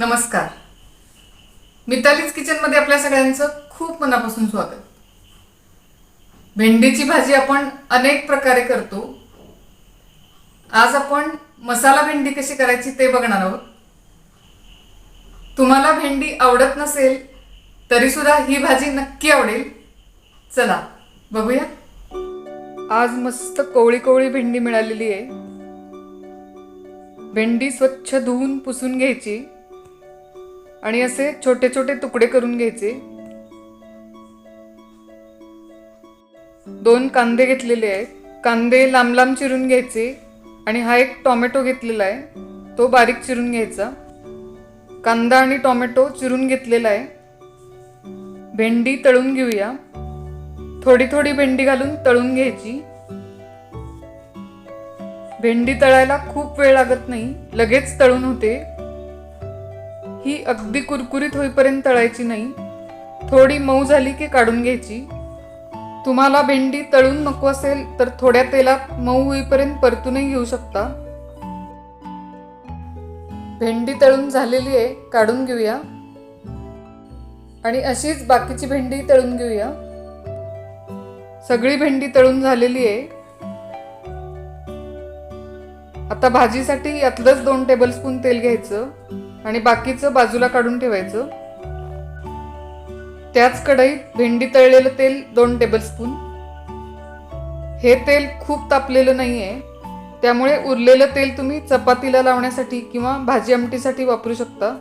नमस्कार. मितालीज किचनमध्ये आपल्या सगळ्यांचं खूप मनापासून स्वागत. भेंडीची भाजी आपण अनेक प्रकारे करतो. आज आपण मसाला भेंडी कशी करायची ते बघणार आहोत. तुम्हाला भेंडी आवडत नसेल तरी सुद्धा ही भाजी नक्की आवडेल. चला बघूया. आज मस्त कोवळी कोवळी भेंडी मिळालेली आहे. भेंडी स्वच्छ धुवून पुसून घ्यायची. आणि असे छोटे छोटे तुकडे करून घ्यायचे. दोन कांदे घेतलेले आहेत. कांदे लांब लांब चिरून घ्यायचे आणि हा एक टोमॅटो घेतलेला आहे. तो बारीक चिरून घ्यायचा. कांदा आणि टोमॅटो चिरून घेतलेला आहे. भेंडी तळून घेऊया. थोडी थोडी भेंडी घालून तळून घ्यायची. भेंडी तळायला खूप वेळ लागत नाही. लगेच तळून होते. ही अगदी कुरकुरीत होईपर्यंत तळायची नाही. थोडी मऊ झाली की काढून घ्यायची. तुम्हाला भेंडी तळून नको असेल तर थोड्या तेलात मऊ होईपर्यंत परतूनही घेऊ शकता. भेंडी तळून झालेली आहे काढून घेऊया. आणि अशीच बाकीची भेंडी तळून घेऊया. सगळी भेंडी तळून झालेली आहे. आता भाजीसाठी यातलंच दोन टेबलस्पून तेल घ्यायचं. आणि बाकीचं बाजूला काढून ठेवायचं. त्याच कढईत भेंडी तळलेलं तेल दोन टेबलस्पून हे तेल खूप तापलेलं नाहीये. त्यामुळे उरलेलं तेल तुम्ही चपातीला लावण्यासाठी किंवा भाजी आमटीसाठी वापरू शकता.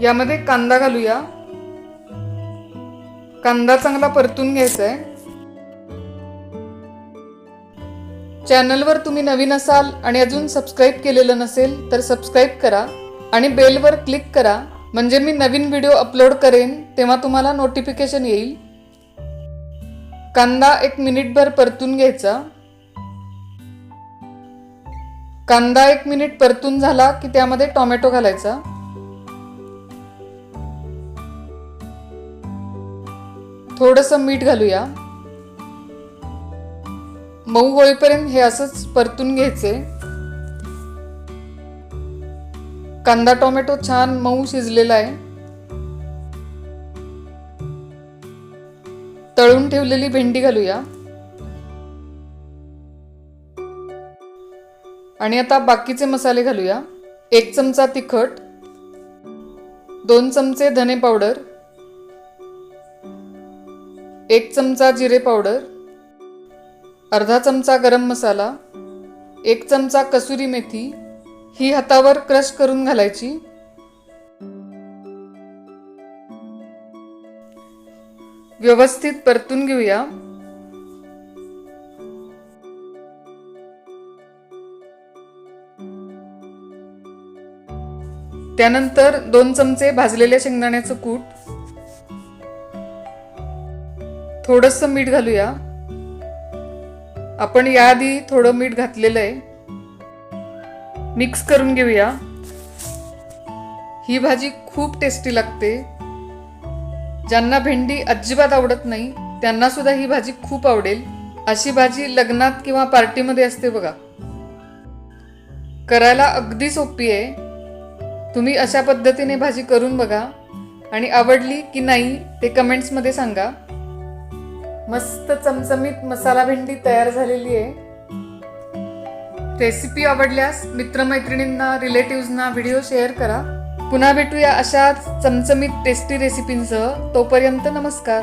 यामध्ये कांदा घालूया. कांदा चांगला परतून घ्यायचा आहे चॅनलवर तुम्ही नवीन असाल आणि अजून सबस्क्राईब केलेलं नसेल तर सबस्क्राईब करा आणि बेलवर क्लिक करा. म्हणजे मी नवीन व्हिडिओ अपलोड करेन तेव्हा तुम्हाला नोटिफिकेशन येईल. कांदा एक मिनिटभर परतून घ्यायचा. कांदा एक मिनिट परतून झाला की त्यामध्ये टोमॅटो घालायचा. थोडंसं मीठ घालूया. मऊ होईपर्यंत हे असंच परतून घ्यायचे. कांदा टोमॅटो छान मऊ शिजलेला आहे. तळून ठेवलेली भेंडी घालूया. आणि आता बाकीचे मसाले घालूया. एक चमचा तिखट दोन चमचे धने पावडर एक चमचा जिरे पावडर अर्धा चमचा गरम मसाला एक चमचा कसुरी मेथी ही हातावर क्रश करून घालायची. व्यवस्थित परतून घेऊया. त्यानंतर दोन चमचे भाजलेल्या शेंगदाण्याचं कूट. थोडस मीठ घालूया. आपण याआधी थोडं मीठ घातलेलं आहे. मिक्स करून घेऊया. ही भाजी खूप टेस्टी लागते. ज्यांना भेंडी अजिबात आवडत नाही त्यांना सुद्धा ही भाजी खूप आवडेल. अशी भाजी लग्नात किंवा पार्टीमध्ये असते बघा. करायला अगदी सोपी आहे. तुम्ही अशा पद्धतीने भाजी करून बघा. आणि आवडली की नाही ते कमेंट्समध्ये सांगा. मस्त चमचमीत मसाला भेंडी तयार झालेली आहे. रेसिपी आवडल्यास मित्रमैत्रिणींना रिलेटिव्हजना व्हिडिओ शेअर करा. पुन्हा भेटूया अशाच चमचमीत टेस्टी रेसिपींसह तोपर्यंत नमस्कार.